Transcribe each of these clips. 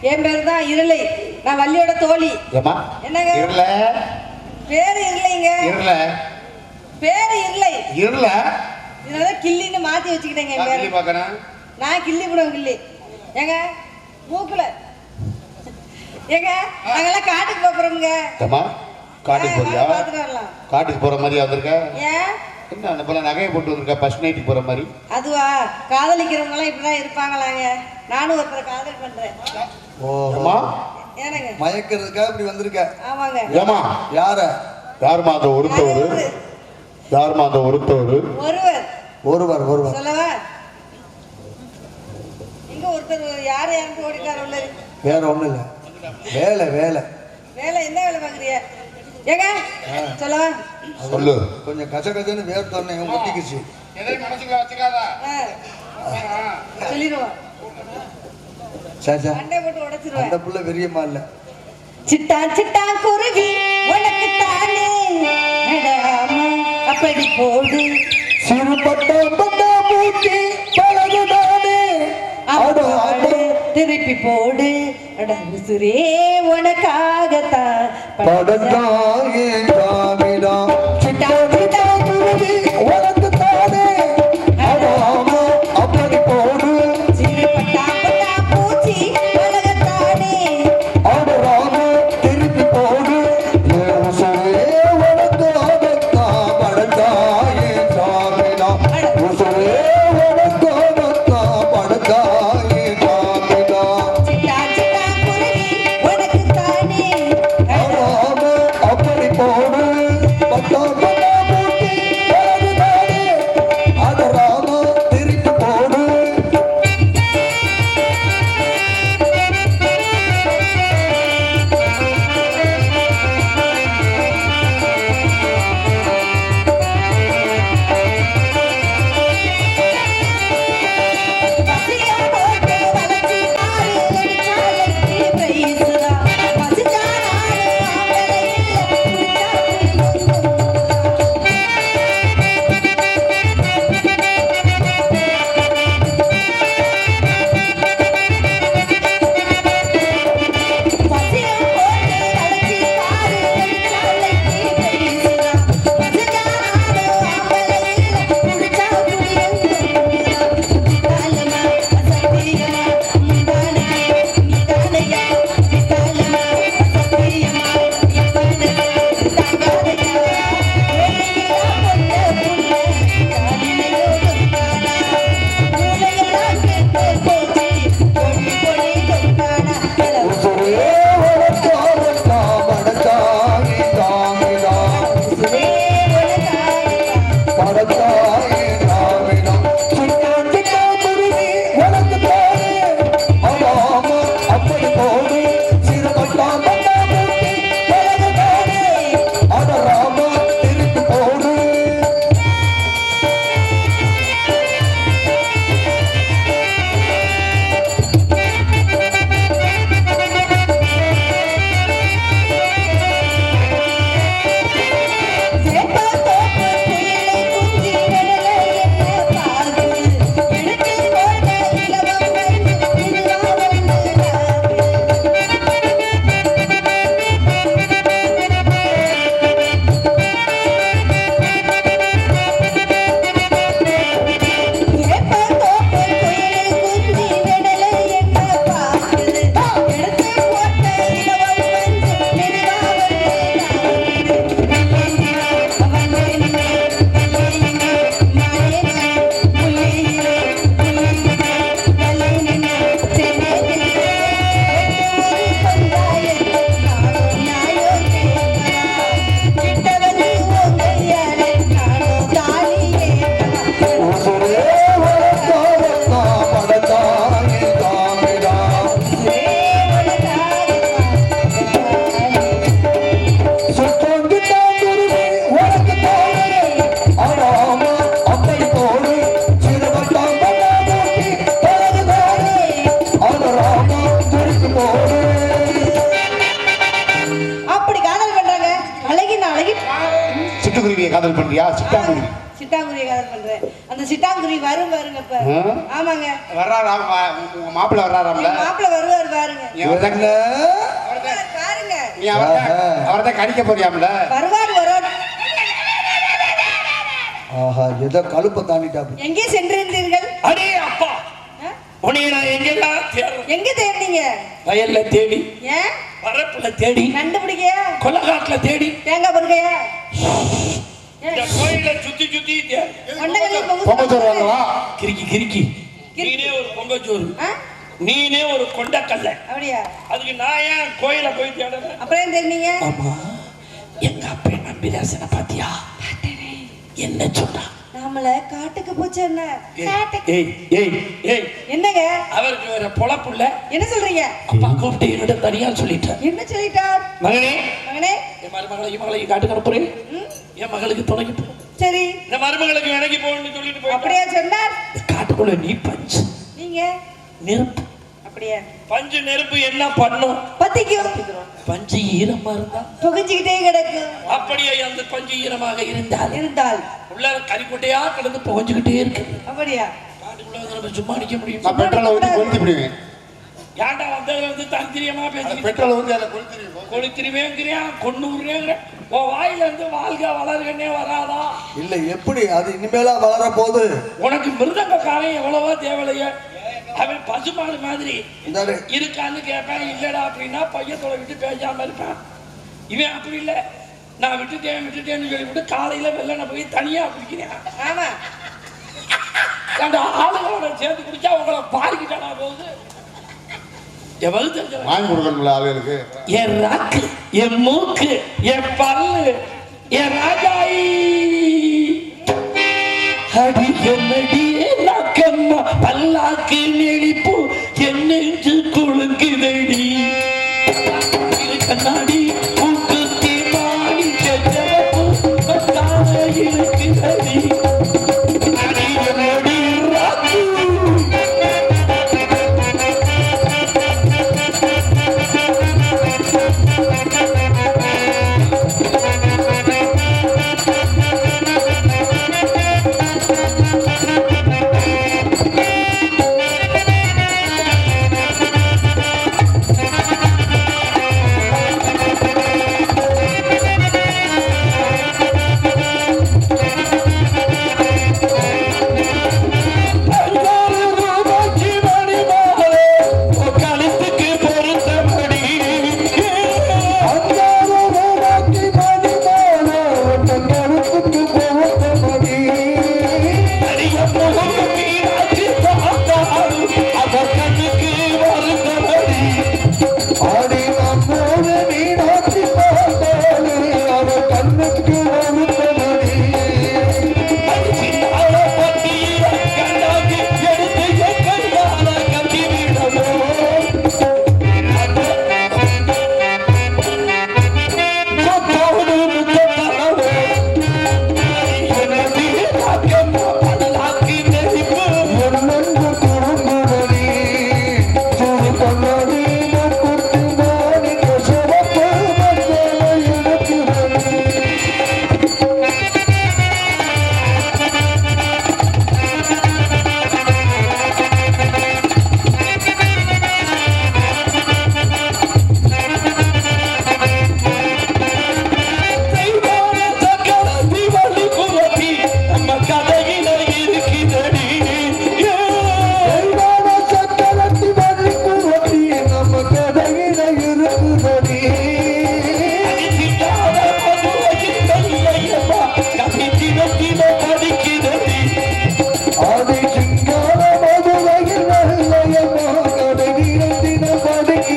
என் பேர் தான் இருளை. நான் வள்ளியோட தோழி. என்னங்க? இருள? பேரு இருளைங்க. இருள. பேரு இருளை. இருள? இதனால கிள்ளின்னு மாத்தி வச்சுக்கிட்டேங்க என் பேரு. சொல்லி பார்க்கறேன். நான் கிள்ளி விடுவேன் கிள்ளி. ஏங்க? மூக்குல. ஏங்க? நாங்கெல்லாம் காட்டுக்கு போறோமுங்க. ஏமா காட்டுக்கு போறியா? காட்டுக்கு போற மாதிரி வந்திருக்க? ஏன்? என்ன போல நகையை போட்டு வந்திருக்க? ஃபர்ஸ்ட் நைட்டுக்கு போற மாதிரி? அதுவா? காதலிக்கிறவங்க எல்லாம் இப்படிதான் இருப்பாங்களாங்க. நானும் ஒருத்தரை காதல் பண்றேன். ஓ ஏமா ஏனுங்க மயக்கிறதுக்காக இப்படி வந்திருக்க. ஆமாங்க. ஏமா யார? யாருமா அந்த ஒருத்தவர்? யாரு? யாருமா அந்த ஒருத்தவர்? ஒருவர். ஒருவர் ஒருவர். சொல்லவா? இங்க ஒருத்தர் யார் யாருக்கு ஓடிக்கார உள்ளது வேற ஒண்ணும் இல்ல. வேலை வேலை. வேலை என்ன வேலை பாக்குறிய ஏங்க சொல்லவா? சொல்லு. கொஞ்சம் கச்ச கச்சன்னு வேர்த்தோன்னே ஒட்டிக்குச்சு எதையும் மனசுக்குள்ள வச்சுக்காத ஆ. சொல்லிடுவோம். சாச்சா போட்டு அந்த புள்ள பெரியம்மா இல்ல. சிட்டா சிட்டா குருவி. உனக்கு தானே அப்படி போடு. சிறு பட்டா பட்டா பூச்சி பழகுதானே. ஆடு ஆடு திருப்பி போடு. அட உசுரே உனக்காகத்தான். படந்தாயே காமிடா. பட்டா ஆமாங்க. வர்றாரா? உங்க மாப்பிள்ள வர்றாராம்ல? மாப்பிள்ள வருவாரு பாருங்க. பாருங்க. நீ அவர்தான். அவர்தான் கடிக்க போறியாம்ல? வருவார் வரும் ஆஹா ஏதோ கழுப்பை தாண்டிட்டாப்படி எங்கே சென்றிருந்தீர்கள்? அடே அப்பா. ஆ? உன்னைய நான் எங்கெல்லாம் எங்க தேடினீங்க? வயல்ல தேடி. ஏன் வரப்புல தேடி. கண்டுபிடிக்கயா? கொல்லக்காட்டுல தேடி. தேங்காய் பருக்கையா இந்த கோயில சுத்தி சுத்தி தேடி கொண்டகல்ல பொங்கச்சோறு வாங்கவா? கிறுக்கி கிறுக்கி. நீனே ஒரு பொங்கச்சோறு. நீனே ஒரு கொண்டக்கல்ல. அப்படியா? அதுக்கு நான் ஏன் கோயில போய் தேடுறேன் அப்புறம் தெரிஞ்சீங்க ஆமா எங்க அப்பா நம்பிதாசனை பாத்தியா? என்ன சொன்னா? நாமள காட்டுக்கு போச்சு என்ன? ஏய் ஏய் ஏய் என்னங்க? அவருக்கு வேற பொழப்புள்ள என்ன சொல்றீங்க? அப்பா கூப்பிட்டு என்னோட தனியா சொல்லிட்டார். என்ன சொல்லிட்டார்? மகனே மகனே. என் மருமகளையும் மகளையும் காட்டு கிடப்புறேன் ம், என் மகளுக்கு துணைக்கு போ. சரி. இந்த மருமகளுக்கு எனக்கு போகணும்னு சொல்லிட்டு போய் அப்படியா சொன்னார்? காட்டுக்குள்ள நீ பஞ்சு. நீங்க? நெருப்பு. அப்படியா? பஞ்சு நெருப்பு என்ன பண்ணும்? பத்திக்கும். பஞ்சு ஈரமா இருந்தா? புகைஞ்சுக்கிட்டே கிடக்கும் அப்படியே அந்த பஞ்சு ஈரமாக இருந்தால்? இருந்தால். உள்ள கறிக்கொட்டையா கிடந்து புகஞ்சுக்கிட்டே இருக்கு. அப்படியா? காட்டுக்குள்ள வந்து நம்ம சும்மா நிக்க முடியும். நான் பெட்ரோலை ஊற்றி ஏன்டா வந்ததுல வந்து தந்திரியமா பேசி பெட்ரோலை ஊற்றி அதில் கொளுத்திடுவோம் கொளுத்திருவேங்கிறேன் கொன்னூறுங்கிறேன் உன் வாயில இருந்து வாழ்க வளர்கன்னே வராதா? இல்ல எப்படி? அது இனிமேலா வளர போகுது. உனக்கு மிருதங்கக்காரன் எவ்வளவோ தேவையில்லையே. அவன் பசுமாடு மாதிரி. இருக்கான்னு கேட்பேன். இல்லடா அப்படின்னா பையத்தோட விட்டு பேசாம இருப்பேன். இவன் அப்படி இல்லை. நான் விட்டுட்டேன் விட்டுட்டேன்னு சொல்லிவிட்டு காலையில வெள்ளனை போய் தனியா குடிக்கிறேன். ஆமா. அந்த ஆளுங்களோட சேர்ந்து குடிச்சா உங்களை பாரிக்கிட்டானா போகுது. வாங்கி கொடுக்கணும்ல ஆளுகளுக்கு. என் ராக்கு என் மூக்கு என் பல்லு என் ராஜாயி. அடி என்னடி நாக்கம்மா பல்லாக்கு நெளிப்பு என்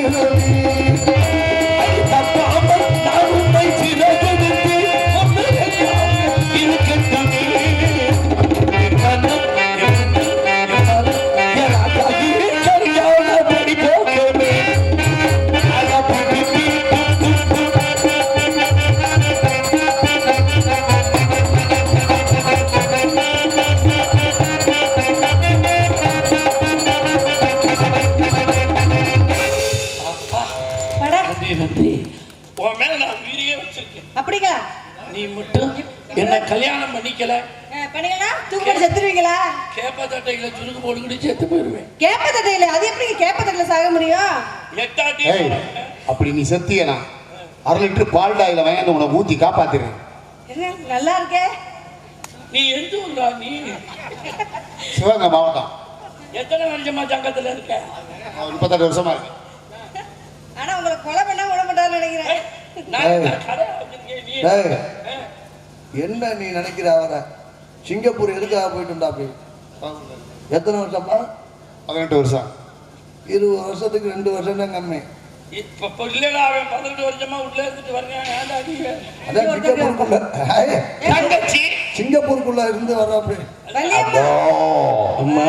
படிக்கிறடி. அது கல்யாணம் பண்ணிக்கல. பண்ணீங்கன்னா தூக்கு செத்துருவீங்களா? கேப்ப தட்டையில சுருக்கு போட்டுக்கிட்டு செத்து போயிருவேன். கேப்ப தட்டையில அது எப்படி கேப்ப தட்டையில சாக முடியும்? எட்டாட்டி அப்படி நீ செத்தியனா? அரை லிட்டர் பால் டாயில வாங்கி ஊத்தி என்ன? நல்லா இருக்கே. நீ எந்த ஊர்ரா நீ? சிவகங்கை மாவட்டம். எத்தனை வருஷமா சங்கத்துல இருக்க? முப்பத்தெட்டு வருஷமா இருக்கு ஆனா உங்களை கொலை பண்ணா விட மாட்டாருன்னு நினைக்கிறேன். என்ன நீ நினைக்கிற அவரை? சிங்கப்பூர் எதுக்காக போயிட்டு இருந்தா அப்படி? எத்தனை வருஷமா பதினெட்டு வருஷம். இருபது வருஷத்துக்கு ரெண்டு வருஷம் தான் கம்மி. இப்ப இல்லடா அவன் பதினெட்டு வருஷமா உள்ள இருந்துட்டு சிங்கப்பூருக்குள்ள. இருந்து வர்ற அப்படி. அம்மா.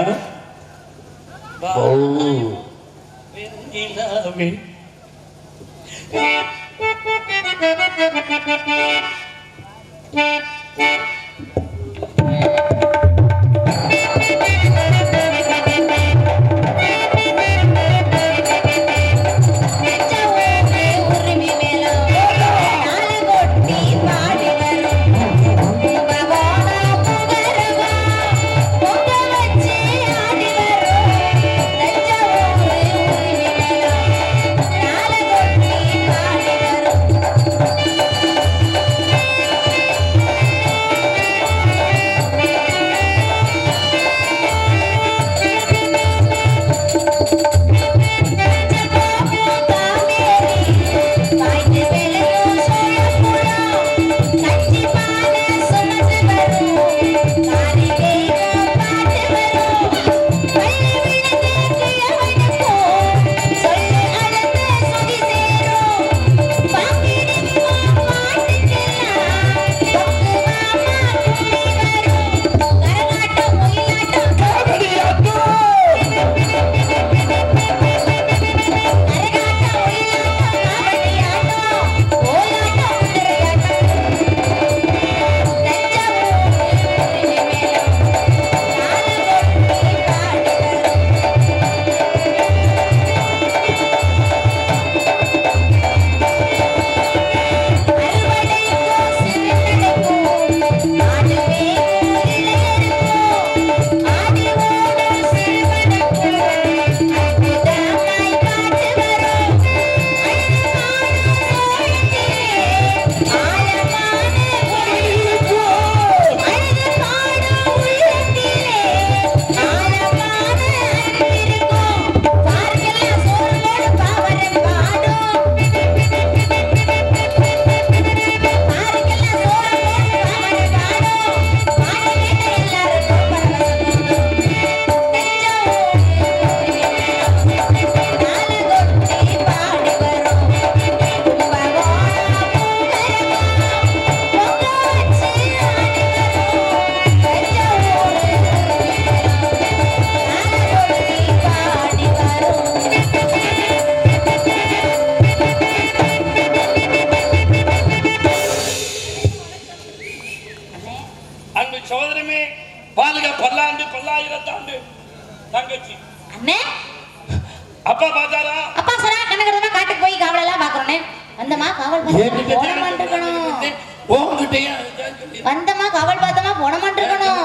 வந்தமா காவல் பார்த்தமா போட மாட்டிருக்கணும்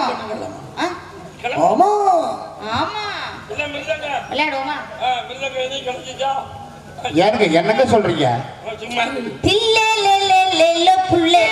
ஆ? கிளம்பு. ஆமா. ஆமா. விளையாடுவோமா? என்னங்க சொல்றீங்க. தில்லே லே லே லே லே புல்லே